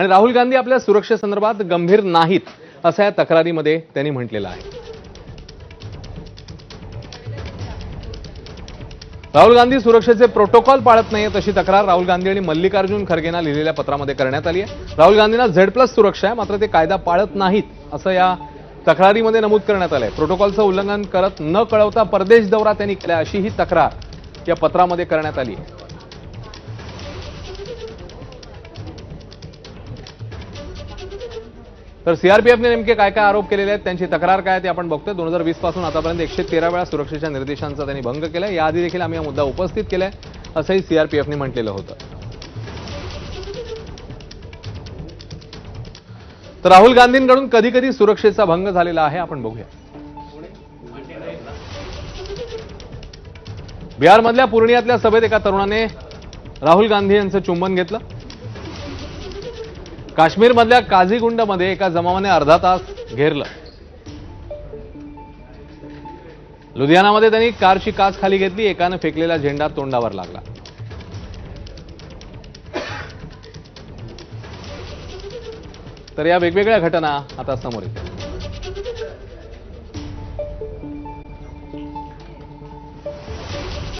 आणि राहुल गांधी आपल्या सुरक्षेसंदर्भात गंभीर नाहीत असं या तक्रारीमध्ये त्यांनी म्हटलेलं आहे. राहुल गांधी सुरक्षेचे प्रोटोकॉल पाळत नाहीत अशी तक्रार राहुल गांधी आणि मल्लिकार्जुन खरगेंना लिहिलेल्या पत्रामध्ये करण्यात आली आहे. राहुल गांधींना झेड प्लस सुरक्षा आहे मात्र ते कायदा पाळत नाहीत असं या तक्रारीमध्ये नमूद करण्यात आलंय. प्रोटोकॉलचं उल्लंघन करत न कळवता परदेश दौरा त्यांनी केला अशी ही तक्रार या पत्रामध्ये करण्यात आली आहे. तर सीआरपीएफने नेमके काय काय आरोप केलेले आहेत त्यांची तक्रार काय ते आपण बघतोय. दोन हजार वीसपासून आतापर्यंत एकशे तेरा वेळा सुरक्षेच्या निर्देशांचा त्यांनी भंग केलाय. याआधी देखील आम्ही हा मुद्दा उपस्थित केलाय असंही सीआरपीएफने म्हटलेलं होतं. तर राहुल गांधींकडून कधी कधी सुरक्षेचा भंग झालेला आहे आपण बघूया. बिहारमधल्या पूर्णियातल्या सभेत एका तरुणाने राहुल गांधी यांचं चुंबन घेतलं. काश्मीरमधल्या काझीगुंडमध्ये एका जमावाने अर्धा तास घेरलं. लुधियानामध्ये त्यांनी कारची काच खाली घेतली एकानं फेकलेला झेंडा तोंडावर लागला. तर या वेगवेगळ्या घटना आता समोर येतात